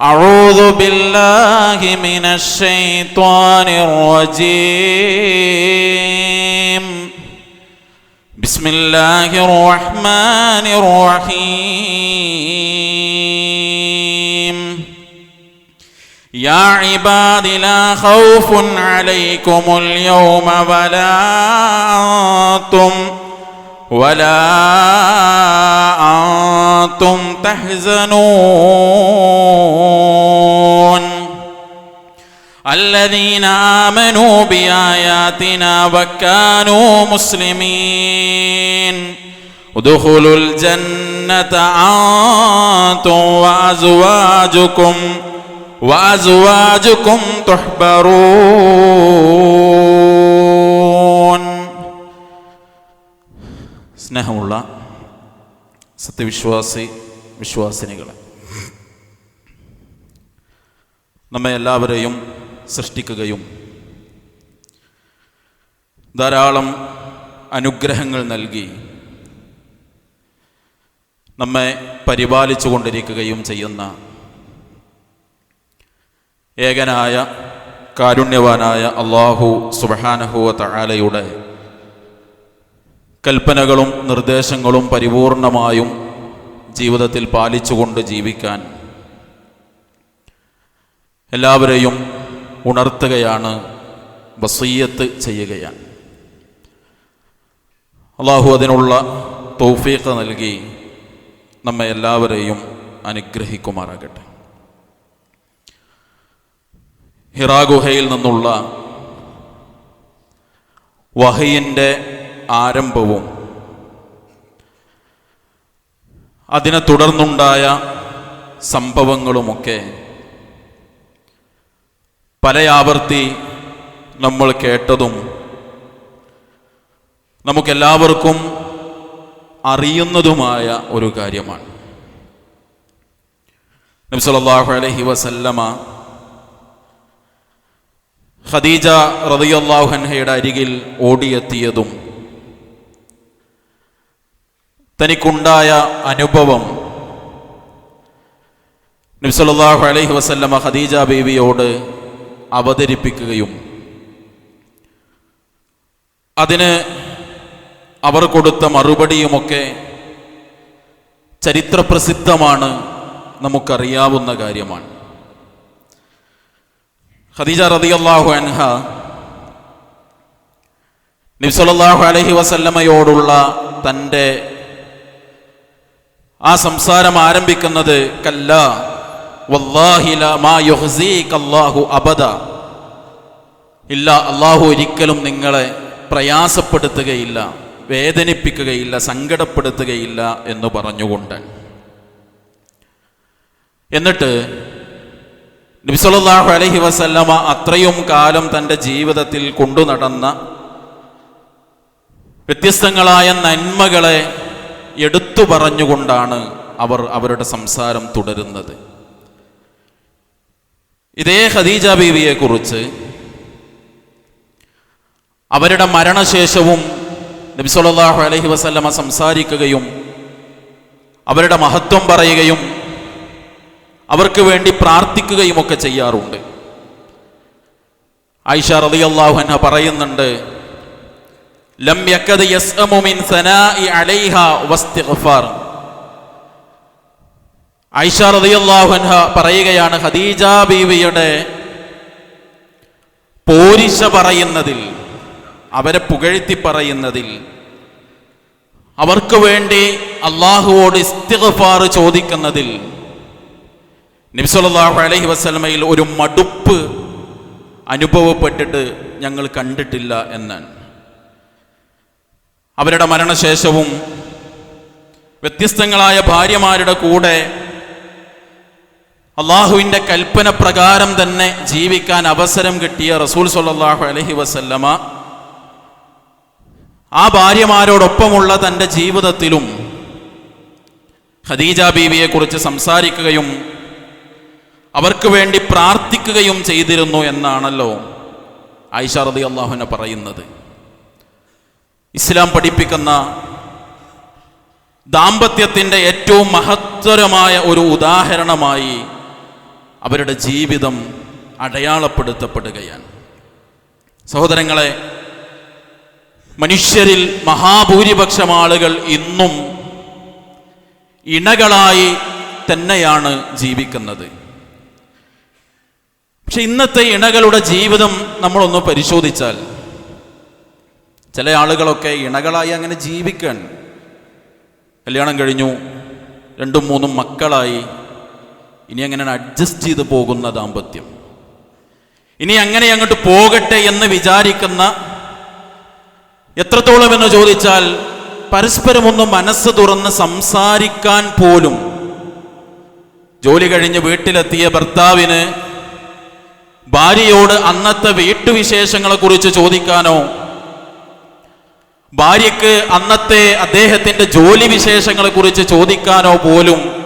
أعوذ بالله من الشيطان الرجيم. بسم الله الرحمن الرحيم. يا عباد لا خوف عليكم اليوم ولا أنتم ولا أنتم تحزنون. الذين آمنوا بآياتنا وكانوا مسلمين. ادخلوا الجنة أنتم وأزواجكم وأزواجكم تحبرون. സ്നേഹമുള്ള സത്യവിശ്വാസി വിശ്വാസിനികളെ. നമ്മെ എല്ലാവരെയും സൃഷ്ടിക്കുകയും ധാരാളം അനുഗ്രഹങ്ങൾ നൽകി നമ്മെ പരിപാലിച്ചു കൊണ്ടിരിക്കുകയും ചെയ്യുന്ന ഏകനായ കാരുണ്യവാനായ അള്ളാഹു സുബഹാനഹുവ തആലയുടെ കൽപ്പനകളും നിർദ്ദേശങ്ങളും പരിപൂർണമായും ജീവിതത്തിൽ പാലിച്ചുകൊണ്ട് ജീവിക്കാൻ എല്ലാവരെയും ഉണർത്തുകയാണ് വസീയത്ത് ചെയ്യുകയാണ്. അള്ളാഹു അതിനുള്ള തൗഫീഖ് നൽകി നമ്മെ എല്ലാവരെയും അനുഗ്രഹിക്കുമാറാകട്ടെ. ഹിറാഗുഹയിൽ നിന്നുള്ള വഹയിന്റെ ആരംഭവും. അതിനെ തുടർന്നുണ്ടായ സംഭവങ്ങളുമൊക്കെ പലയാവർത്തി നമ്മൾ കേട്ടതും നമുക്കെല്ലാവർക്കും അറിയുന്നതുമായ ഒരു കാര്യമാണ്. നബി അലഹി വസല്ലമ ഖദീജ റളിയല്ലാഹു അൻഹയുടെ അരികിൽ ഓടിയെത്തിയതും തനിക്കുണ്ടായ അനുഭവം. നബി സല്ലല്ലാഹു അലൈഹി വസല്ലമ ഖദീജ ബീവിയോട് അവതരിപ്പിക്കുകയും അതിന് അവർ കൊടുത്ത മറുപടിയുമൊക്കെ ചരിത്രപ്രസിദ്ധമാണ് നമുക്കറിയാവുന്ന കാര്യമാണ്. ഖദീജ റളിയല്ലാഹു അൻഹ നബ്സല്ലാഹു അലഹി വസല്ലമയോടുള്ള തന്റെ ആ സംസാരം ആരംഭിക്കുന്നത് കല്ല വല്ലാഹില മാ അല്ലാഹു അബദ. ഇല്ല അള്ളാഹു ഒരിക്കലും നിങ്ങളെ പ്രയാസപ്പെടുത്തുകയില്ല വേദനിപ്പിക്കുകയില്ല സങ്കടപ്പെടുത്തുകയില്ല എന്ന് പറഞ്ഞുകൊണ്ട്. എന്നിട്ട് നബിസല്ലാഹു അലഹി വസല്ലമ അത്രയും കാലം തന്റെ ജീവിതത്തിൽ കൊണ്ടു നടന്ന വ്യത്യസ്തങ്ങളായ നന്മകളെ എടുത്തു പറഞ്ഞുകൊണ്ടാണ് അവർ അവരുടെ സംസാരം തുടരുന്നത്. ഇതേ ഖദീജ ബീവിയെ കുറിച്ച് അവരുടെ മരണശേഷവും നബി സല്ലല്ലാഹു അലൈഹി വസല്ലമ സംസാരിക്കുകയും അവരുടെ മഹത്വം പറയുകയും അവർക്ക് വേണ്ടി പ്രാർത്ഥിക്കുകയും ഒക്കെ ചെയ്യാറുണ്ട്. ആയിഷ റളിയല്ലാഹു അൻഹ പറയുന്നുണ്ട് ലം മിൻ സനാഇ വസ്തിഗ്ഫാർ. റളിയല്ലാഹു പറയുകയാണ് ഖദീജ ബീവിയുടെ പോരിശ പറയുന്നതിൽ അവരെ പുകഴ്ത്തി പറയുന്നതിൽ അവർക്ക് വേണ്ടി അള്ളാഹുവോട് ഇസ്തിഗ്ഫാർ ചോദിക്കുന്നതിൽ നബിസല്ലാഹു അലഹി വസ്ലമയിൽ ഒരു മടുപ്പ് അനുഭവപ്പെട്ടിട്ട് ഞങ്ങൾ കണ്ടിട്ടില്ല എന്നാണ്. അവരുടെ മരണശേഷവും വ്യത്യസ്തങ്ങളായ ഭാര്യമാരുടെ കൂടെ അള്ളാഹുവിന്റെ കൽപ്പന പ്രകാരം തന്നെ ജീവിക്കാൻ അവസരം കിട്ടിയ റസൂൽ സല്ലാഹു അലഹി വസല്ലമ ആ ഭാര്യമാരോടൊപ്പമുള്ള തന്റെ ജീവിതത്തിലും ഖദീജ ബീവിയെക്കുറിച്ച് സംസാരിക്കുകയും അവർക്ക് വേണ്ടി പ്രാർത്ഥിക്കുകയും ചെയ്തിരുന്നു എന്നാണല്ലോ ആയിഷ റതി അള്ളാഹുനെ പറയുന്നത്. ഇസ്ലാം പഠിപ്പിക്കുന്ന ദാമ്പത്യത്തിന്റെ ഏറ്റവും മഹത്തരമായ ഒരു ഉദാഹരണമായി അവരുടെ ജീവിതം അടയാളപ്പെടുത്തപ്പെടുകയാണ്. സഹോദരങ്ങളെ മനുഷ്യരിൽ മഹാഭൂരിപക്ഷം ആളുകൾ ഇന്നും ഇണകളായി തന്നെയാണ് ജീവിക്കുന്നത്. പക്ഷെ ഇന്നത്തെ ഇണകളുടെ ജീവിതം നമ്മളൊന്ന് പരിശോധിച്ചാൽ ചില ആളുകളൊക്കെ ഇണകളായി അങ്ങനെ ജീവിക്കാൻ. കല്യാണം കഴിഞ്ഞു രണ്ടും മൂന്നും മക്കളായി. ഇനി അങ്ങനെ അഡ്ജസ്റ്റ് ചെയ്ത് പോകുന്ന ദാമ്പത്യം? ഇനി അങ്ങനെ അങ്ങോട്ട് പോകട്ടെ എന്ന് വിചാരിക്കുന്ന എത്രത്തോളം എന്ന് ചോദിച്ചാൽ പരസ്പരം ഒന്ന് മനസ്സ് തുറന്ന് സംസാരിക്കാൻ പോലും. ജോലി കഴിഞ്ഞ് വീട്ടിലെത്തിയ ഭർത്താവിന് ഭാര്യയോട് അന്നത്തെ വീട്ടുവിശേഷങ്ങളെക്കുറിച്ച് ചോദിക്കാനോ ഭാര്യയ്ക്ക് അന്നത്തെ അദ്ദേഹത്തിന്റെ ജോലി വിശേഷങ്ങളെ കുറിച്ച് ചോദിക്കാനോ പോലും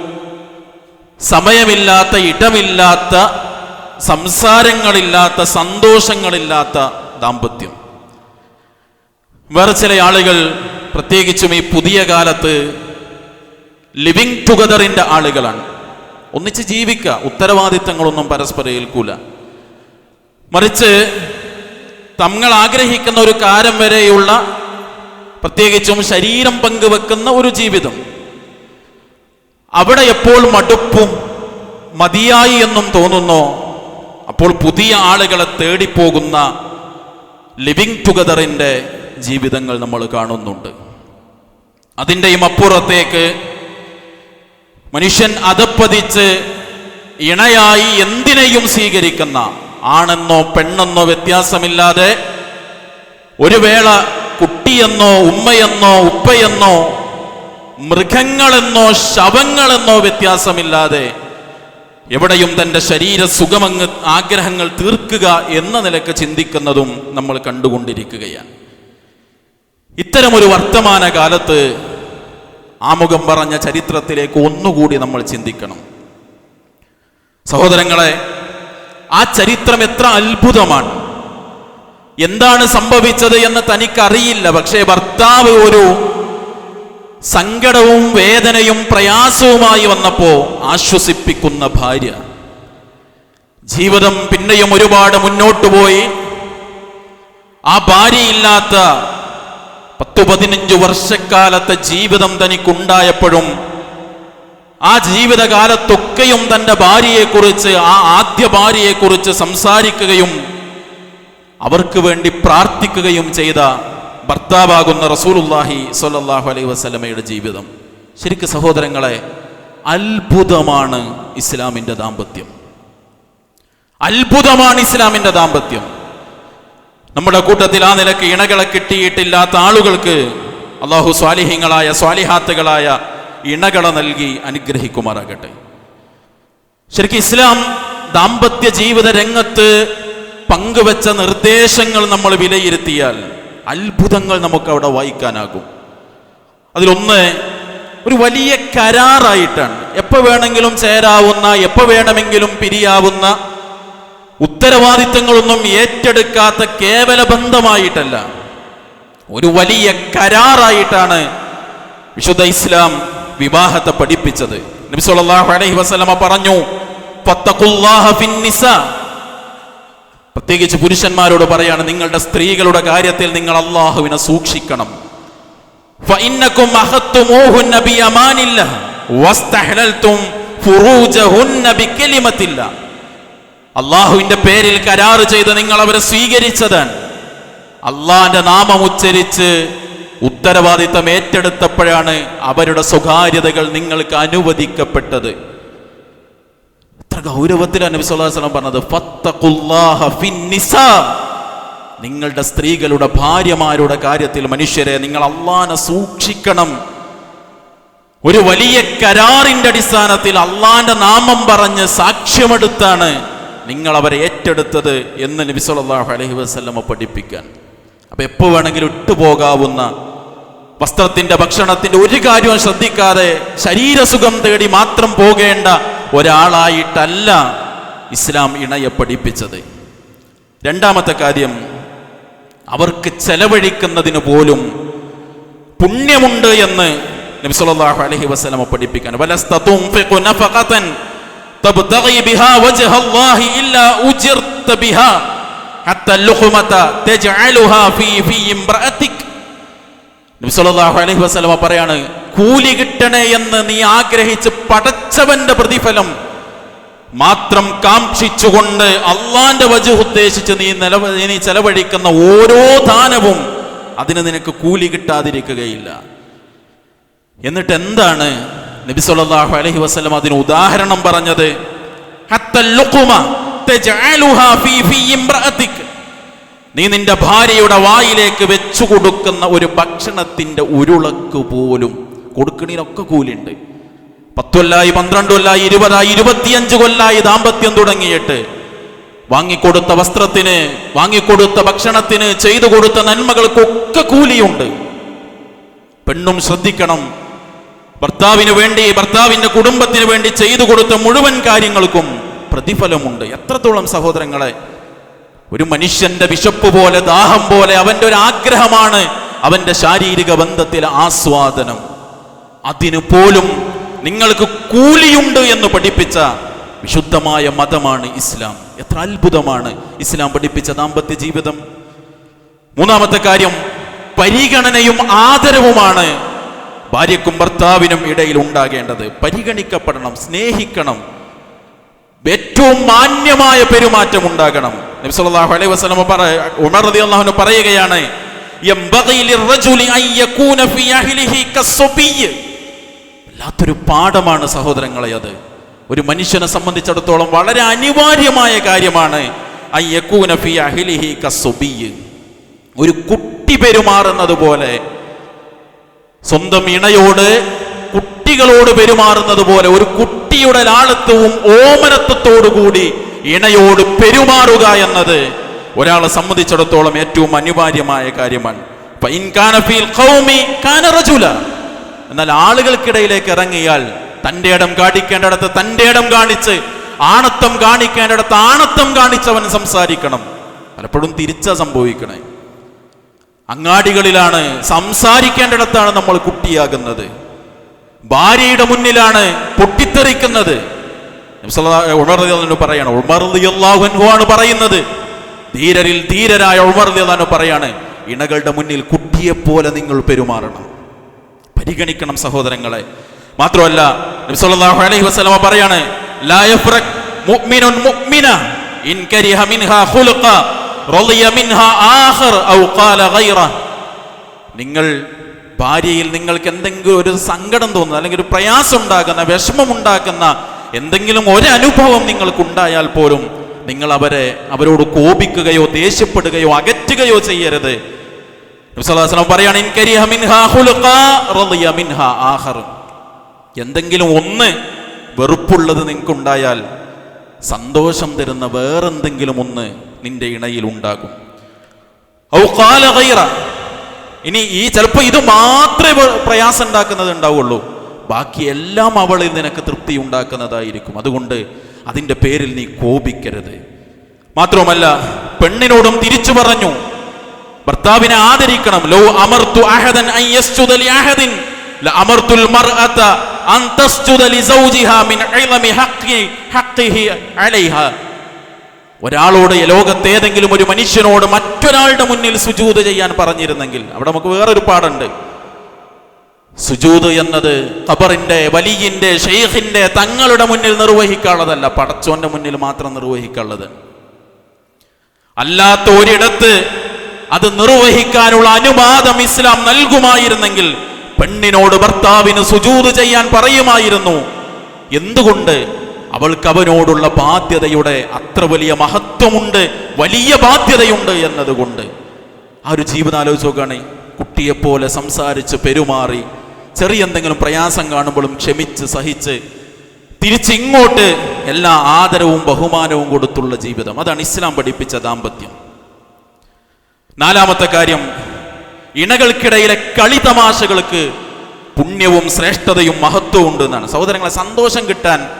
സമയമില്ലാത്ത ഇടമില്ലാത്ത സംസാരങ്ങളില്ലാത്ത സന്തോഷങ്ങളില്ലാത്ത ദാമ്പത്യം. വേറെ ചില ആളുകൾ പ്രത്യേകിച്ചും ഈ പുതിയ കാലത്ത് ലിവിങ് ടുഗദറിന്റെ ആളുകളാണ്. ഒന്നിച്ച് ജീവിക്കുക. ഉത്തരവാദിത്തങ്ങളൊന്നും പരസ്പരം ഏൽക്കൂല. മറിച്ച് തങ്ങൾ ആഗ്രഹിക്കുന്ന ഒരു കാലം വരെയുള്ള പ്രത്യേകിച്ചും ശരീരം പങ്കുവെക്കുന്ന ഒരു ജീവിതം. അവിടെ എപ്പോൾ മടുപ്പും മതിയായി എന്നും തോന്നുന്നോ അപ്പോൾ പുതിയ ആളുകളെ തേടിപ്പോകുന്ന ലിവിങ് ടുഗദറിന്റെ ജീവിതങ്ങൾ നമ്മൾ കാണുന്നുണ്ട്. അതിന്റെയും അപ്പുറത്തേക്ക് മനുഷ്യൻ അതപ്പതിച്ച് ഇണയായി എന്തിനെയും സ്വീകരിക്കുന്ന ആണെന്നോ പെണ്ണെന്നോ വ്യത്യാസമില്ലാതെ ഒരു വേള കുട്ടിയെന്നോ ഉമ്മയെന്നോ ഉപ്പയെന്നോ മൃഗങ്ങളെന്നോ ശവങ്ങളെന്നോ വ്യത്യാസമില്ലാതെ എവിടെയും തന്റെ ശരീര സുഖമങ്ങ് ആഗ്രഹങ്ങൾ തീർക്കുക എന്ന നിലയ്ക്ക് ചിന്തിക്കുന്നതും നമ്മൾ കണ്ടുകൊണ്ടിരിക്കുകയാണ്. ഇത്തരമൊരു വർത്തമാന കാലത്ത് ആമുഖം പറഞ്ഞ ചരിത്രത്തിലേക്ക് ഒന്നുകൂടി നമ്മൾ ചിന്തിക്കണം. സഹോദരങ്ങളെ ആ ചരിത്രം എത്ര അത്ഭുതമാണ്. എന്താണ് സംഭവിച്ചത് എന്ന് തനിക്കറിയില്ല. പക്ഷേ ഭർത്താവ് ഒരു സങ്കടവും വേദനയും പ്രയാസവുമായി വന്നപ്പോ ആശ്വസിപ്പിക്കുന്ന ഭാര്യ ജീവിതം പിന്നെയും ഒരുപാട് മുന്നോട്ട് പോയി. ആ ഭാര്യയില്ലാത്ത പത്തു പതിനഞ്ചു വർഷക്കാലത്തെ ജീവിതം തനിക്കുണ്ടായപ്പോഴും ആ ജീവിതകാലത്തൊക്കെയും തന്റെ ഭാര്യയെക്കുറിച്ച് ആ ആദ്യ ഭാര്യയെക്കുറിച്ച് സംസാരിക്കുകയും അവർക്ക് വേണ്ടി പ്രാർത്ഥിക്കുകയും ചെയ്ത ഭർത്താവാകുന്ന റസൂലുല്ലാഹി സൊല്ലാഹു അലൈ വസ്ലമയുടെ ജീവിതം. ശരിക്കും സഹോദരങ്ങളെ അത്ഭുതമാണ് ഇസ്ലാമിന്റെ ദാമ്പത്യം. അത്ഭുതമാണ് ഇസ്ലാമിന്റെ ദാമ്പത്യം. നമ്മുടെ കൂട്ടത്തിൽ ആ നിലയ്ക്ക് ഇണകളെ കിട്ടിയിട്ടില്ലാത്ത ആളുകൾക്ക് അള്ളാഹു സ്വാലിഹ്യങ്ങളായ സ്വാലിഹാത്തുകളായ ഇണകളെ നൽകി അനുഗ്രഹിക്കുമാറാകട്ടെ. ശരിക്കും ഇസ്ലാം ദാമ്പത്യ ജീവിത രംഗത്ത് പങ്കുവച്ച നിർദ്ദേശങ്ങൾ നമ്മൾ വിലയിരുത്തിയാൽ അത്ഭുതങ്ങൾ നമുക്ക് അവിടെ വായിക്കാനാകും. അതിലൊന്ന് ഒരു വലിയ കരാറായിട്ടാണ്. എപ്പോൾ വേണമെങ്കിലും ചേരാവുന്ന എപ്പോൾ വേണമെങ്കിലും പിരിയാവുന്ന ഉത്തരവാദിത്തങ്ങളൊന്നും ഏറ്റെടുക്കാത്ത കേവല ബന്ധമായിട്ടല്ല. ഒരു വലിയ കരാറായിട്ടാണ് വിശുദ്ധ ഇസ്ലാം വിവാഹത്തെ പഠിപ്പിച്ചത്. നബി സല്ലല്ലാഹു അലൈഹി വസല്ലമ പറഞ്ഞു പ്രത്യേകിച്ച് പുരുഷന്മാരോട് പറയാണ് നിങ്ങളുടെ സ്ത്രീകളുടെ കാര്യത്തിൽ നിങ്ങൾ അള്ളാഹുവിനെ സൂക്ഷിക്കണം. അള്ളാഹുവിന്റെ പേരിൽ കരാർ ചെയ്ത് നിങ്ങൾ അവരെ സ്വീകരിച്ചതാണ് അള്ളാന്റെ നാമം ഉച്ചരിച്ച് ഉത്തരവാദിത്തം ഏറ്റെടുത്തപ്പോഴാണ് അവരുടെ സ്വകാര്യതകൾ നിങ്ങൾക്ക് അനുവദിക്കപ്പെട്ടത്. എത്ര ഗൗരവത്തിലാണ് നബി സല്ലല്ലാഹു അലൈഹി വസല്ലം പറഞ്ഞത് നിങ്ങളുടെ സ്ത്രീകളുടെ ഭാര്യമാരുടെ കാര്യത്തിൽ മനുഷ്യരെ നിങ്ങൾ അള്ളാനെ സൂക്ഷിക്കണം. ഒരു വലിയ കരാറിന്റെ അടിസ്ഥാനത്തിൽ അള്ളാന്റെ നാമം പറഞ്ഞ് സാക്ഷ്യമെടുത്താണ് നിങ്ങൾ അവരെ ഏറ്റെടുത്തത് എന്ന് നബി സല്ലല്ലാഹു അലൈഹി വസല്ലമ പഠിപ്പിക്കാൻ. അപ്പൊ എപ്പോ വേണമെങ്കിലും ഇട്ടുപോകാവുന്ന വസ്ത്രത്തിന്റെ ഭക്ഷണത്തിന്റെ ഒരു കാര്യവും ശ്രദ്ധിക്കാതെ ശരീരസുഖം തേടി മാത്രം പോകേണ്ട ഒരാളായിട്ടല്ല ഇസ്ലാം ഇണയെ പഠിപ്പിച്ചത്. രണ്ടാമത്തെ കാര്യം അവർക്ക് ചെലവഴിക്കുന്നതിന് പോലും പുണ്യമുണ്ട് എന്ന് നബി സല്ലല്ലാഹു അലൈഹി വസല്ലം പഠിപ്പിക്കാൻ. വലസ്ത തുൻഫിഖു നഫഖതൻ തബ്തഗി ബിഹാ വജ്ഹ അല്ലാഹി ഇല്ലാ ഉജിർത ബിഹാ ഹത്ത ലുഖ്മത തജ്അലുഹാ ഫീ ഫീ ഇംറഅതിക് നബി സല്ലല്ലാഹു അലൈഹി വസല്ലമ പറയാണ് കൂലി കിട്ടണേ എന്ന് നീ ആഗ്രഹിച്ച് പടച്ചവന്റെ പ്രതിഫലം മാത്രം കാക്ഷിച്ചുകൊണ്ട് അള്ളാന്റെ വജു ഉദ്ദേശിച്ച് നീ നിലവ നീ ചെലവഴിക്കുന്ന ഓരോ ദാനവും അതിന് നിനക്ക് കൂലി കിട്ടാതിരിക്കുകയില്ല. എന്നിട്ട് എന്താണ് നബി സല്ലല്ലാഹു അലൈഹി വസല്ലം അതിന് ഉദാഹരണം പറഞ്ഞത്? ഹത്തൽ ലുഖുമ തജ്അലുഹാ ഫീ ഫീ ഇംറഅതിക് നീ നിന്റെ ഭാര്യയുടെ വായിലേക്ക് വെച്ചു കൊടുക്കുന്ന ഒരു ഭക്ഷണത്തിന്റെ ഉരുളക്ക് പോലും കൊടുക്കണീനൊക്കെ കൂലിണ്ട്. പത്തൊല്ലായി പന്ത്രണ്ട് കൊല്ലായി ഇരുപതായി ഇരുപത്തിയഞ്ച് കൊല്ലായി ദാമ്പത്യം തുടങ്ങിയിട്ട് വാങ്ങിക്കൊടുത്ത വസ്ത്രത്തിന് വാങ്ങിക്കൊടുത്ത ഭക്ഷണത്തിന് ചെയ്തു കൊടുത്ത നന്മകൾക്കൊക്കെ കൂലിയുണ്ട്. പെണ്ണും ശ്രദ്ധിക്കണം. ഭർത്താവിന് വേണ്ടി ഭർത്താവിന്റെ കുടുംബത്തിന് വേണ്ടി ചെയ്തു കൊടുത്ത മുഴുവൻ കാര്യങ്ങൾക്കും പ്രതിഫലമുണ്ട്. എത്രത്തോളം സഹോദരങ്ങളെ ഒരു മനുഷ്യന്റെ വിശപ്പ് പോലെ ദാഹം പോലെ അവന്റെ ഒരു ആഗ്രഹമാണ് അവന്റെ ശാരീരിക ബന്ധത്തിലെ ആസ്വാദനം. അതിനു പോലും നിങ്ങൾക്ക് കൂലിയുണ്ട് എന്ന് പഠിപ്പിച്ച വിശുദ്ധമായ മതമാണ് ഇസ്ലാം. എത്ര അത്ഭുതമാണ് ഇസ്ലാം പഠിപ്പിച്ച ദാമ്പത്യ ജീവിതം. മൂന്നാമത്തെ കാര്യം പരിഗണനയും ആദരവുമാണ് ഭാര്യക്കും ഭർത്താവിനും ഇടയിൽ ഉണ്ടാകേണ്ടത്. പരിഗണിക്കപ്പെടണം സ്നേഹിക്കണം. ഏറ്റവും മാന്യമായ പെരുമാറ്റം ഉണ്ടാകണം. അലൈഹി ഉമർ പറയുകയാണ് വല്ലാത്തൊരു പാഠമാണ് സഹോദരങ്ങളെ അത്. ഒരു മനുഷ്യനെ സംബന്ധിച്ചിടത്തോളം വളരെ അനിവാര്യമായ കാര്യമാണ് ഒരു കുട്ടി പെരുമാറുന്നത് പോലെ സ്വന്തം ഇണയോട് കുട്ടികളോട് പെരുമാറുന്നത് പോലെ ഒരു കുട്ടിയുടെ ലാളിത്വവും ഓമനത്വത്തോടുകൂടി ഇണയോട് പെരുമാറുക എന്നത് ഒരാളെ സംബന്ധിച്ചിടത്തോളം ഏറ്റവും അനിവാര്യമായ കാര്യമാണ്. എന്നാൽ ആളുകൾക്കിടയിലേക്ക് ഇറങ്ങിയാൽ തന്റെ ഇടം കാണിക്കേണ്ടിടത്ത് തന്റെ ഇടം കാണിച്ച് ആണത്വം കാണിക്കേണ്ടിടത്ത് ആണത്വം കാണിച്ചവൻ സംസാരിക്കണം. പലപ്പോഴും തിരിച്ചാ സംഭവിക്കണേ. അങ്ങാടികളിലാണ് സംസാരിക്കേണ്ടിടത്താണ് നമ്മൾ കുട്ടിയാകുന്നത്. ഭാര്യയുടെ മുന്നിലാണ് പൊട്ടിത്തെറിക്കുന്നത്. ഉമർ അൻഹു പറയാണ് ഉമർ റളിയല്ലാഹു അൻഹു ആണ് പറയുന്നത്. ധീരരിൽ ധീരരായ ഉമർ റളിയല്ലാഹു അൻഹു പറയാണ് ഇണകളുടെ മുന്നിൽ കുട്ടിയെ പോലെ നിങ്ങൾ പെരുമാറണം. പരിഗണിക്കണം സഹോദരങ്ങളെ. മാത്രമല്ല നബി സല്ലല്ലാഹു അലൈഹി വസല്ലമ പറയാണ് നിങ്ങൾ ഭാര്യയിൽ നിങ്ങൾക്ക് എന്തെങ്കിലും ഒരു സങ്കടം തോന്നുന്ന അല്ലെങ്കിൽ ഒരു പ്രയാസം ഉണ്ടാക്കുന്ന വിഷമം ഉണ്ടാക്കുന്ന എന്തെങ്കിലും ഒരു അനുഭവം നിങ്ങൾക്കുണ്ടായാൽ പോലും നിങ്ങൾ അവരെ അവരോട് കോപിക്കുകയോ ദേഷ്യപ്പെടുകയോ അകറ്റുകയോ ചെയ്യരുത് പറയാണ്. എന്തെങ്കിലും ഒന്ന് വെറുപ്പുള്ളത് നിങ്ങൾക്കുണ്ടായാൽ സന്തോഷം തരുന്ന വേറെന്തെങ്കിലും ഒന്ന് നിന്റെ ഇണയിൽ ഉണ്ടാകും. ഇനി ഈ ചിലപ്പോൾ ഇത് മാത്രമേ പ്രയാസം ഉണ്ടാക്കുന്നത് ഉണ്ടാവുള്ളൂ ബാക്കി എല്ലാം അവളിൽ നിനക്ക് തൃപ്തി ഉണ്ടാക്കുന്നതായിരിക്കും. അതുകൊണ്ട് അതിന്റെ പേരിൽ നീ കോപിക്കരുത്. മാത്രവുമല്ല പെണ്ണിനോടും തിരിച്ചു പറഞ്ഞു ഭർത്താവിനെ ആദരിക്കണം. ലോ അമർത്തു അഹദൻ അഹദിൻ. ഒരാളോട് ലോകത്ത് ഏതെങ്കിലും ഒരു മനുഷ്യനോട് മറ്റൊരാളുടെ മുന്നിൽ സുജൂത് ചെയ്യാൻ പറഞ്ഞിരുന്നെങ്കിൽ അവിടെ നമുക്ക് വേറൊരു പാടുണ്ട് സുജൂത് എന്നത് ഖബറിന്റെ വലിയിന്റെ ഷെയ്ഖിന്റെ തങ്ങളുടെ മുന്നിൽ നിർവഹിക്കാനുള്ളതല്ല പടച്ചോന്റെ മുന്നിൽ മാത്രം നിർവഹിക്കാനുള്ളത്. അല്ലാത്ത ഒരിടത്ത് അത് നിർവഹിക്കാനുള്ള അനുവാദം ഇസ്ലാം നൽകുമായിരുന്നെങ്കിൽ പെണ്ണിനോട് ഭർത്താവിന് സുജൂത് ചെയ്യാൻ പറയുമായിരുന്നു. എന്തുകൊണ്ട്? അവൾക്ക് അവനോടുള്ള ബാധ്യതയുടെ അത്ര വലിയ മഹത്വമുണ്ട് വലിയ ബാധ്യതയുണ്ട് എന്നതുകൊണ്ട്. ആ ഒരു ജീവിതം ആലോചിച്ച് നോക്കുകയാണെ കുട്ടിയെപ്പോലെ സംസാരിച്ച് പെരുമാറി ചെറിയ എന്തെങ്കിലും പ്രയാസം കാണുമ്പോഴും ക്ഷമിച്ച് സഹിച്ച് തിരിച്ചിങ്ങോട്ട് എല്ലാ ആദരവും ബഹുമാനവും കൊടുത്തുള്ള ജീവിതം. അതാണ് ഇസ്ലാം പഠിപ്പിച്ച ദാമ്പത്യം. നാലാമത്തെ കാര്യം ഇണകൾക്കിടയിലെ കളിതമാശകൾക്ക് പുണ്യവും ശ്രേഷ്ഠതയും മഹത്വവും ഉണ്ട് എന്നാണ് സഹോദരങ്ങളെ സന്തോഷം കിട്ടാൻ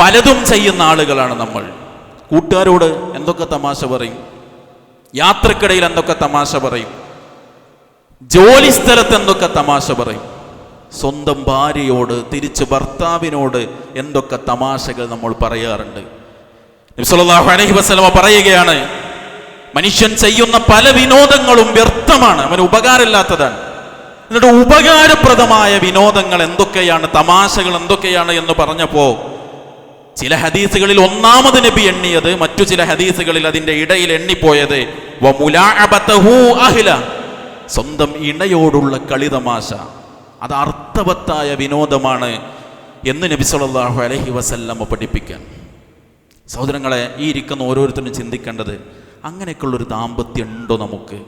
പലതും ചെയ്യുന്ന ആളുകളാണ് നമ്മൾ. കൂട്ടുകാരോട് എന്തൊക്കെ തമാശ പറയും? യാത്രക്കിടയിൽ എന്തൊക്കെ തമാശ പറയും? ജോലി സ്ഥലത്ത് എന്തൊക്കെ തമാശ പറയും? സ്വന്തം ഭാര്യയോട് തിരിച്ച് ഭർത്താവിനോട് എന്തൊക്കെ തമാശകൾ നമ്മൾ പറയാറുണ്ട്. പറയുകയാണ് മനുഷ്യൻ ചെയ്യുന്ന പല വിനോദങ്ങളും വ്യർത്ഥമാണ് അവന് ഉപകാരമില്ലാത്തതാണ്. എന്നിട്ട് ഉപകാരപ്രദമായ വിനോദങ്ങൾ എന്തൊക്കെയാണ് തമാശകൾ എന്തൊക്കെയാണ് എന്ന് പറഞ്ഞപ്പോ ചില ഹദീസുകളിൽ ഒന്നാമത് നബി എണ്ണിയത് മറ്റു ചില ഹദീസുകളിൽ അതിന്റെ ഇടയിൽ എണ്ണിപ്പോയത്. സ്വന്തം ഇണയോടുള്ള കളിതമാശ. അത് അർത്ഥവത്തായ വിനോദമാണ് എന്ന് നബി സല്ലല്ലാഹു അലഹി വസല്ലമ്മ പഠിപ്പിക്കാൻ. സഹോദരങ്ങളെ ഈ ഇരിക്കുന്ന ഓരോരുത്തരും ചിന്തിക്കേണ്ടത് അങ്ങനെയൊക്കെയുള്ളൊരു ദാമ്പത്യം ഉണ്ടോ നമുക്ക്?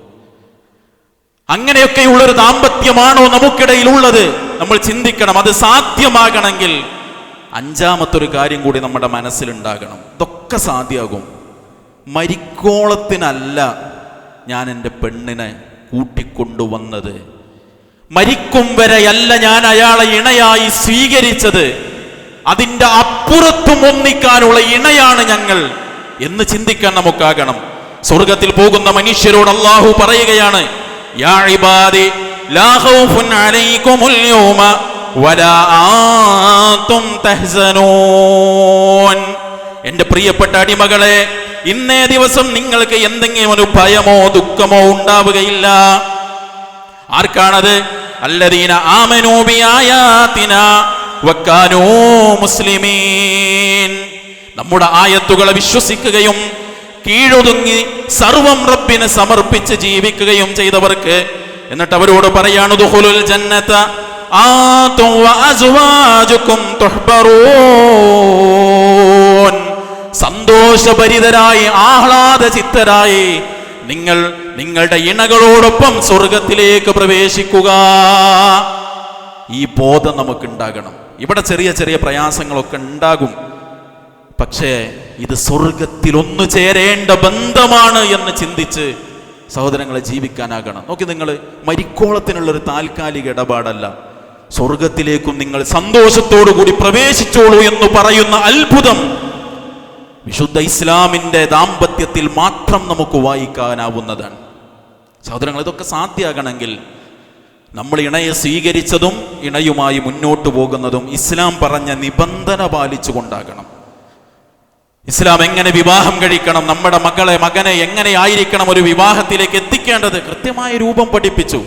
അങ്ങനെയൊക്കെയുള്ളൊരു ദാമ്പത്യമാണോ നമുക്കിടയിലുള്ളത്? നമ്മൾ ചിന്തിക്കണം. അത് സാധ്യമാകണമെങ്കിൽ അഞ്ചാമത്തൊരു കാര്യം കൂടി നമ്മുടെ മനസ്സിലുണ്ടാകണം. ഇതൊക്കെ സാധ്യമാകും. മരിക്കോളത്തിനല്ല ഞാൻ എന്റെ പെണ്ണിനെ കൂട്ടിക്കൊണ്ടുവന്നത്. മരിക്കും വരെയല്ല ഞാൻ അയാളെ ഇണയായി സ്വീകരിച്ചത്. അതിന്റെ അപ്പുറത്തും ഒന്നിക്കാനുള്ള ഇണയാണ് ഞങ്ങൾ എന്ന് ചിന്തിക്കാൻ നമുക്കാകണം. സ്വർഗത്തിൽ പോകുന്ന മനുഷ്യരോട് അള്ളാഹു പറയുകയാണ് എന്റെ പ്രിയപ്പെട്ട അടിമകളെ ഇന്നേ ദിവസം നിങ്ങൾക്ക് എന്തെങ്കിലും ഒരു ഭയമോ ദുഃഖമോ ഉണ്ടാവുകയില്ല. ആർക്കാണത്? അല്ലദീന ആമനൂ വക്കാനോ മുസ്ലിമീൻ. നമ്മുടെ ആയത്തുകളെ വിശ്വസിക്കുകയും കീഴൊതുങ്ങി സർവം റബ്ബിനെ സമർപ്പിച്ച് ജീവിക്കുകയും ചെയ്തവർക്ക് എന്നിട്ട് അവരോട് പറയാണ് ദുഹുലുൽ ജന്നത സന്തോഷഭരിതരായി ആഹ്ലാദ ചിത്തരായി നിങ്ങൾ നിങ്ങളുടെ ഇണകളോടൊപ്പം സ്വർഗത്തിലേക്ക് പ്രവേശിക്കുക. ഈ ബോധം നമുക്കുണ്ടാകണം. ഇവിടെ ചെറിയ ചെറിയ പ്രയാസങ്ങളൊക്കെ ഉണ്ടാകും. പക്ഷേ ഇത് സ്വർഗത്തിൽ ഒന്നു ചേരേണ്ട ബന്ധമാണ് എന്ന് ചിന്തിച്ച് സഹോദരങ്ങളെ ജീവിക്കാനാകണം. നോക്കി നിങ്ങൾ മരിക്കോളത്തിനുള്ളൊരു താൽക്കാലിക ഇടപാടല്ല. സ്വർഗത്തിലേക്കും നിങ്ങൾ സന്തോഷത്തോടു കൂടി പ്രവേശിച്ചോളൂ എന്ന് പറയുന്ന അത്ഭുതം വിശുദ്ധ ഇസ്ലാമിന്റെ ദാമ്പത്യത്തിൽ മാത്രം നമുക്ക് വായിക്കാനാവുന്നതാണ്. സഹോദരങ്ങൾ ഇതൊക്കെ സാധ്യമാകണമെങ്കിൽ നമ്മൾ ഇണയെ സ്വീകരിച്ചതും ഇണയുമായി മുന്നോട്ട് പോകുന്നതും ഇസ്ലാം പറഞ്ഞ നിബന്ധന പാലിച്ചുകൊണ്ടാകണം. ഇസ്ലാം എങ്ങനെ വിവാഹം കഴിക്കണം നമ്മുടെ മക്കളെ മകനെ എങ്ങനെ ആയിരിക്കണം ഒരു വിവാഹത്തിലേക്ക് എത്തിക്കേണ്ടത് കൃത്യമായ രൂപം പഠിപ്പിച്ചു.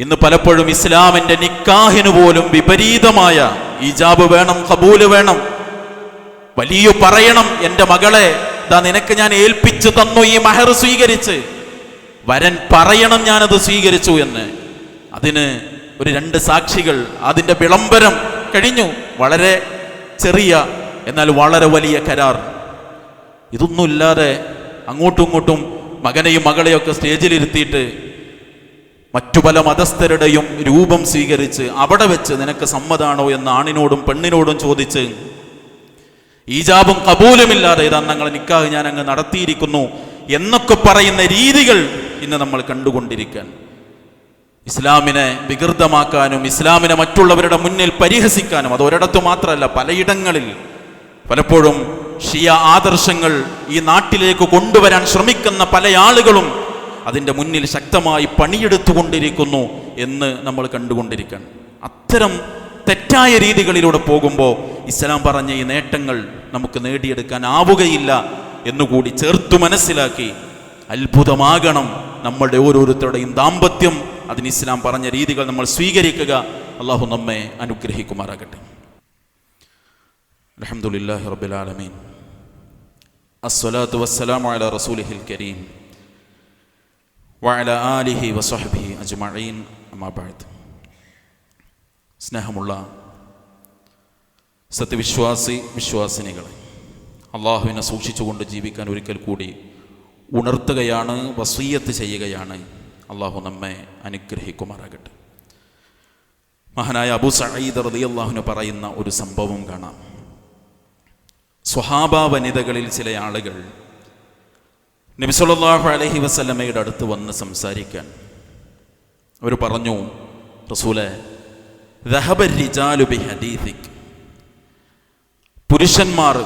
ഇന്ന് പലപ്പോഴും ഇസ്ലാമിന്റെ നിക്കാഹിന് പോലും വിപരീതമായ ഈജാബ് വേണം കബൂൽ വേണം വലിയ പറയണം എന്റെ മകളെ ദാ നിനക്ക് ഞാൻ ഏൽപ്പിച്ചു തന്നു ഈ മഹർ സ്വീകരിച്ച്. വരൻ പറയണം ഞാനത് സ്വീകരിച്ചു എന്ന്. അതിന് ഒരു രണ്ട് സാക്ഷികൾ അതിന്റെ വിളംബരം കഴിഞ്ഞു. വളരെ ചെറിയ എന്നാൽ വളരെ വലിയ കരാർ. ഇതൊന്നുമില്ലാതെ അങ്ങോട്ടും ഇങ്ങോട്ടും മകനെയും മകളെയൊക്കെ സ്റ്റേജിലിരുത്തിയിട്ട് മറ്റു പല മതസ്ഥരുടെയും രൂപം സ്വീകരിച്ച് അവിടെ വെച്ച് നിനക്ക് സമ്മതാണോ എന്ന് ആണിനോടും പെണ്ണിനോടും ചോദിച്ച് ഈജാബും കബൂലുമില്ലാതെ ഇതാ ഞങ്ങൾ നിക്കാഹ് ഞാൻ അങ്ങ് നടത്തിയിരിക്കുന്നു എന്നൊക്കെ പറയുന്ന രീതികൾ ഇന്ന് നമ്മൾ കണ്ടുകൊണ്ടിരിക്കാൻ. ഇസ്ലാമിനെ വികൃതമാക്കാനും ഇസ്ലാമിനെ മറ്റുള്ളവരുടെ മുന്നിൽ പരിഹസിക്കാനും അത് ഒരിടത്തു മാത്രമല്ല പലയിടങ്ങളിൽ പലപ്പോഴും ഷിയ ആദർശങ്ങൾ ഈ നാട്ടിലേക്ക് കൊണ്ടുവരാൻ ശ്രമിക്കുന്ന പല ആളുകളും അതിന്റെ മുന്നിൽ ശക്തമായി പണിയെടുത്തുകൊണ്ടിരിക്കുന്നു എന്ന് നമ്മൾ കണ്ടുകൊണ്ടിരിക്കണം അത്തരം തെറ്റായ രീതികളിലൂടെ പോകുമ്പോൾ ഇസ്ലാം പറഞ്ഞ ഈ നേട്ടങ്ങൾ നമുക്ക് നേടിയെടുക്കാൻ ആവുകയില്ല എന്നുകൂടി ചേർത്തു മനസ്സിലാക്കി അത്ഭുതമാകണം നമ്മളുടെ ഓരോരുത്തരുടെയും ദാമ്പത്യം. അതിന് ഇസ്ലാം പറഞ്ഞ രീതികൾ നമ്മൾ സ്വീകരിക്കുക. അള്ളാഹു നമ്മെ അനുഗ്രഹിക്കുമാറാകട്ടെ. അലഹമുല്ലാഹി റബ്ബിലാലമീൻ അസ്സലാത്തു വസ്സലാമു അലാ റസൂലിഹിൽ കരീം. വഅല ആലിഹി വസഹബിഹി അജ്മഈൻ. അമ്മാ ബഅദ്. സ്നേഹമുള്ള സത്യവിശ്വാസി വിശ്വാസിനികളെ അള്ളാഹുവിനെ സൂക്ഷിച്ചുകൊണ്ട് ജീവിക്കാൻ ഒരിക്കൽ കൂടി ഉണർത്തുകയാണ് വസീയത്ത് ചെയ്യുകയാണ് അള്ളാഹു നമ്മെ അനുഗ്രഹിക്കുമാറാകട്ടെ. മഹാനായ അബു സഈദ് അള്ളാഹുവിനെ പറയുന്ന ഒരു സംഭവം കാണാം. സ്വഹാബ വനിതകളിൽ ചില ആളുകൾ നബിസുല്ലാഹു അലഹി വസ്ലമയുടെ അടുത്ത് വന്ന് സംസാരിക്കാൻ. അവർ പറഞ്ഞു റസൂലെ പുരുഷന്മാർ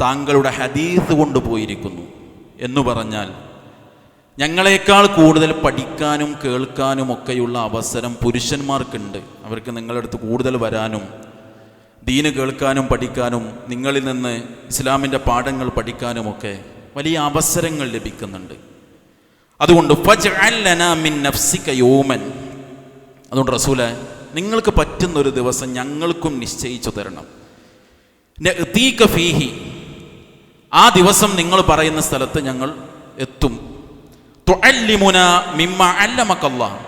താങ്കളുടെ ഹദീസ് കൊണ്ടുപോയിരിക്കുന്നു എന്ന് പറഞ്ഞാൽ ഞങ്ങളെക്കാൾ കൂടുതൽ പഠിക്കാനും കേൾക്കാനും ഒക്കെയുള്ള അവസരം പുരുഷന്മാർക്കുണ്ട്. അവർക്ക് നിങ്ങളുടെ അടുത്ത് കൂടുതൽ വരാനും ദീന് കേൾക്കാനും പഠിക്കാനും നിങ്ങളിൽ നിന്ന് ഇസ്ലാമിന്റെ പാഠങ്ങൾ പഠിക്കാനുമൊക്കെ വലിയ അവസരങ്ങൾ ലഭിക്കുന്നുണ്ട്. അതുകൊണ്ട് അതുകൊണ്ട് റസൂലെ നിങ്ങൾക്ക് പറ്റുന്നൊരു ദിവസം ഞങ്ങൾക്കും നിശ്ചയിച്ചു തരണം. ഫീഹി. ആ ദിവസം നിങ്ങൾ പറയുന്ന സ്ഥലത്ത് ഞങ്ങൾ എത്തും. തൊഴല്ലിമുന മിമ്മ അല്ലമക്കല്ലാ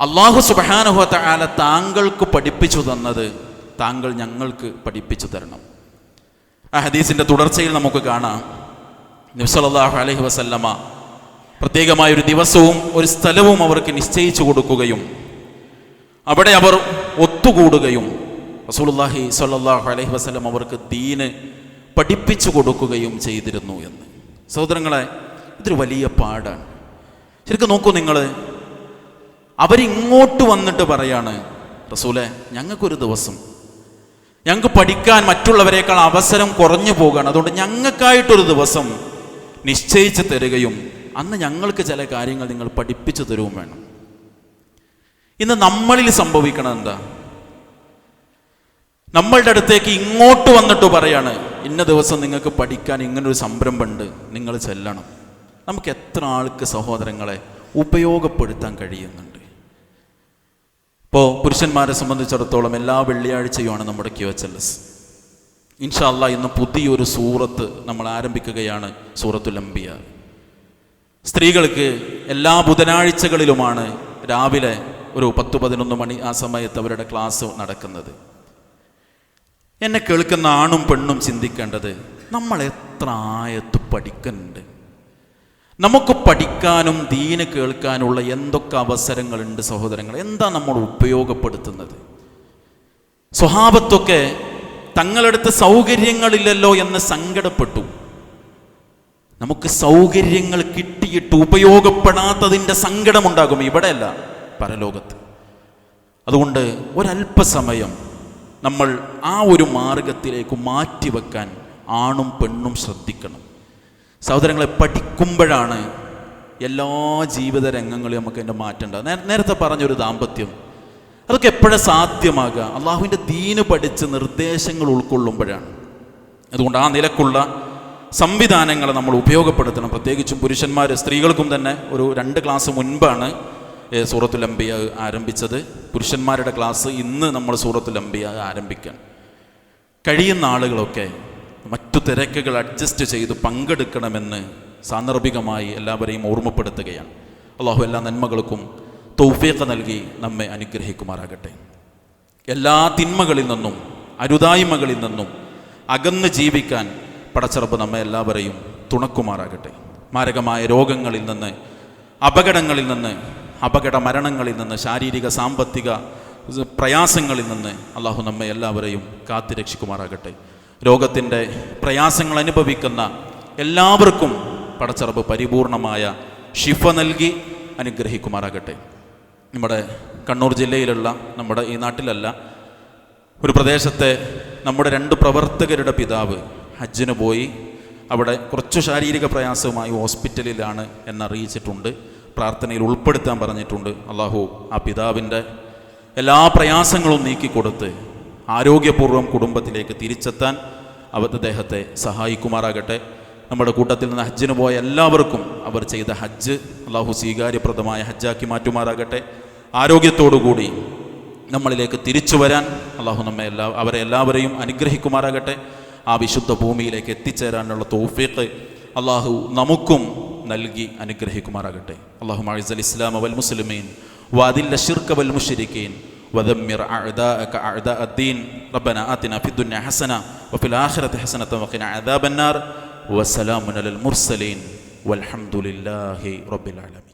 അള്ളാഹു സുബ്ഹാനഹു തആല താങ്കൾക്ക് പഠിപ്പിച്ചു തന്നത് താങ്കൾ ഞങ്ങൾക്ക് പഠിപ്പിച്ചു തരണം. ആ ഹദീസിന്റെ തുടർച്ചയിൽ നമുക്ക് കാണാം. നബ്സല്ലാഹു അലഹി വസല്ലമ്മ പ്രത്യേകമായ ഒരു ദിവസവും ഒരു സ്ഥലവും അവർക്ക് നിശ്ചയിച്ചു കൊടുക്കുകയും അവിടെ അവർ ഒത്തുകൂടുകയും റസൂലുള്ളാഹി സ്വല്ലല്ലാഹു അലൈഹി വസല്ലം അവർക്ക് ദീന് പഠിപ്പിച്ചു കൊടുക്കുകയും ചെയ്തിരുന്നു എന്ന്. സഹോദരങ്ങളെ ഇതൊരു വലിയ പാടാണ് ശരിക്കും നോക്കൂ നിങ്ങൾ അവരിങ്ങോട്ട് വന്നിട്ട് പറയാണ് റസൂലെ ഞങ്ങൾക്കൊരു ദിവസം. ഞങ്ങൾക്ക് പഠിക്കാൻ മറ്റുള്ളവരെക്കാൾ അവസരം കുറഞ്ഞു പോകുകയാണ് അതുകൊണ്ട് ഞങ്ങൾക്കായിട്ടൊരു ദിവസം നിശ്ചയിച്ച് തരികയും അന്ന് ഞങ്ങൾക്ക് ചില കാര്യങ്ങൾ നിങ്ങൾ പഠിപ്പിച്ചു തരുകയും വേണം. ഇന്ന് നമ്മളിൽ സംഭവിക്കണം എന്താ? നമ്മളുടെ അടുത്തേക്ക് ഇങ്ങോട്ട് വന്നിട്ട് പറയാണ് ഇന്ന ദിവസം നിങ്ങൾക്ക് പഠിക്കാൻ ഇങ്ങനൊരു സംരംഭമുണ്ട് നിങ്ങൾ ചെല്ലണം. നമുക്ക് എത്ര ആൾക്ക് സഹോദരങ്ങളെ ഉപയോഗപ്പെടുത്താൻ കഴിയുന്നുണ്ട്? ഇപ്പോൾ പുരുഷന്മാരെ സംബന്ധിച്ചിടത്തോളം എല്ലാ വെള്ളിയാഴ്ചയുമാണ് നമ്മുടെ ക്യു എച്ച് എൽ എസ് ഇൻഷാല്ല ഇന്ന് പുതിയൊരു സൂറത്ത് നമ്മൾ ആരംഭിക്കുകയാണ് സൂറത്തുൽ അംബിയ. സ്ത്രീകൾക്ക് എല്ലാ ബുധനാഴ്ചകളിലുമാണ് രാവിലെ ഒരു പത്ത് പതിനൊന്ന് മണി ആ സമയത്ത് അവരുടെ ക്ലാസ് നടക്കുന്നത്. എന്നെ കേൾക്കുന്ന ആണും പെണ്ണും ചിന്തിക്കേണ്ടത് നമ്മൾ എത്ര ആയത്ത് പഠിക്കുന്നുണ്ട്. നമുക്ക് പഠിക്കാനും ദീന് കേൾക്കാനുള്ള എന്തൊക്കെ അവസരങ്ങളുണ്ട് സഹോദരങ്ങൾ എന്താ നമ്മൾ ഉപയോഗപ്പെടുത്തുന്നത്? സ്വഭാവത്തൊക്കെ തങ്ങളടുത്ത് സൗകര്യങ്ങളില്ലല്ലോ എന്ന് സങ്കടപ്പെട്ടു. നമുക്ക് സൗകര്യങ്ങൾ കിട്ടിയിട്ട് ഉപയോഗപ്പെടാത്തതിന്റെ സങ്കടമുണ്ടാകും. ഇവിടെയല്ല. പരലോകത്ത്. അതുകൊണ്ട് ഒരല്പസമയം നമ്മൾ ആ ഒരു മാർഗത്തിലേക്ക് മാറ്റിവെക്കാൻ ആണും പെണ്ണും ശ്രദ്ധിക്കണം. സഹോദരങ്ങളെ പഠിക്കുമ്പോഴാണ് എല്ലാ ജീവിത രംഗങ്ങളും നമുക്ക് എന്റെ മാറ്റേണ്ടത് നേരത്തെ പറഞ്ഞൊരു ദാമ്പത്യം. അതൊക്കെ എപ്പോഴും സാധ്യമാകുക? അള്ളാഹുവിന്റെ ദീന് പഠിച്ച് നിർദ്ദേശങ്ങൾ ഉൾക്കൊള്ളുമ്പോഴാണ്. അതുകൊണ്ട് ആ നിലക്കുള്ള സംവിധാനങ്ങളെ നമ്മൾ ഉപയോഗപ്പെടുത്തണം. പ്രത്യേകിച്ചും പുരുഷന്മാർ സ്ത്രീകൾക്കും തന്നെ ഒരു രണ്ട് ക്ലാസ് മുൻപാണ് സൂറത്തുൽ അംബിയ ആരംഭിച്ചത്. പുരുഷന്മാരുടെ ക്ലാസ് ഇന്ന് നമ്മൾ സൂറത്തുൽ അംബിയ ആരംഭിക്കാൻ. കഴിയുന്ന ആളുകളൊക്കെ മറ്റു തിരക്കുകൾ അഡ്ജസ്റ്റ് ചെയ്ത് പങ്കെടുക്കണമെന്ന് സാന്ദർഭികമായി എല്ലാവരെയും ഓർമ്മപ്പെടുത്തുകയാണ്. അള്ളാഹു എല്ലാ നന്മകൾക്കും തൗഫീഖ് നൽകി നമ്മെ അനുഗ്രഹിക്കുമാറാകട്ടെ. എല്ലാ തിന്മകളിൽ നിന്നും അരുതായ്മകളിൽ നിന്നും അകന്ന് ജീവിക്കാൻ പടച്ചറപ്പ് നമ്മെ എല്ലാവരെയും തുണക്കുമാറാകട്ടെ. മാരകമായ രോഗങ്ങളിൽ നിന്ന് അപകടങ്ങളിൽ നിന്ന് അപകട മരണങ്ങളിൽ നിന്ന് ശാരീരിക സാമ്പത്തിക പ്രയാസങ്ങളിൽ നിന്ന് അള്ളാഹു നമ്മെ എല്ലാവരെയും കാത്തു രക്ഷിക്കുമാറാകട്ടെ. രോഗത്തിന്റെ പ്രയാസങ്ങൾ അനുഭവിക്കുന്ന എല്ലാവർക്കും പടച്ചറബ് പരിപൂർണമായ ഷിഫ നൽകി അനുഗ്രഹിക്കുമാറാകട്ടെ. നമ്മുടെ കണ്ണൂർ ജില്ലയിലുള്ള നമ്മുടെ ഈ നാട്ടിലല്ല ഒരു പ്രദേശത്തെ നമ്മുടെ രണ്ട് പ്രവർത്തകരുടെ പിതാവ് ഹജ്ജിന് പോയി. അവിടെ കുറച്ച് ശാരീരിക പ്രയാസവുമായി ഹോസ്പിറ്റലിലാണ് എന്നറിയിച്ചിട്ടുണ്ട്. പ്രാർത്ഥനയിൽ ഉൾപ്പെടുത്താൻ പറഞ്ഞിട്ടുണ്ട്. അള്ളാഹു ആ പിതാവിന്റെ എല്ലാ പ്രയാസങ്ങളും നീക്കിക്കൊടുത്ത് ആരോഗ്യപൂർവം കുടുംബത്തിലേക്ക് തിരിച്ചെത്താൻ അവർ അദ്ദേഹത്തെ സഹായിക്കുമാറാകട്ടെ. നമ്മുടെ കൂട്ടത്തിൽ നിന്ന് ഹജ്ജിന് പോയ എല്ലാവർക്കും അവർ ചെയ്ത ഹജ്ജ് അള്ളാഹു സ്വീകാര്യപ്രദമായ ഹജ്ജാക്കി മാറ്റുമാറാകട്ടെ. ആരോഗ്യത്തോടുകൂടി നമ്മളിലേക്ക് തിരിച്ചു വരാൻ അള്ളാഹു നമ്മെ എല്ലാ അവരെ എല്ലാവരെയും അനുഗ്രഹിക്കുമാറാകട്ടെ. ആ വിശുദ്ധ ഭൂമിയിലേക്ക് എത്തിച്ചേരാനുള്ള തോഫിയത്ത് അള്ളാഹു നമുക്കും നൽകി അനുഗ്രഹിക്കുമാറാകട്ടെ അള്ളാഹു മൈസൽ ഇസ്ലാം വൽ മുസ്ലിമീൻ വാദില്ല ഷിർക്ക വൽ മുഷരിക്കീൻ ودمر أعداءك أعداء الدين ربنا آتنا في الدنيا حسنة وفي الآخرة حسنة وقنا عذاب النار وسلام على المرسلين والحمد لله رب العالمين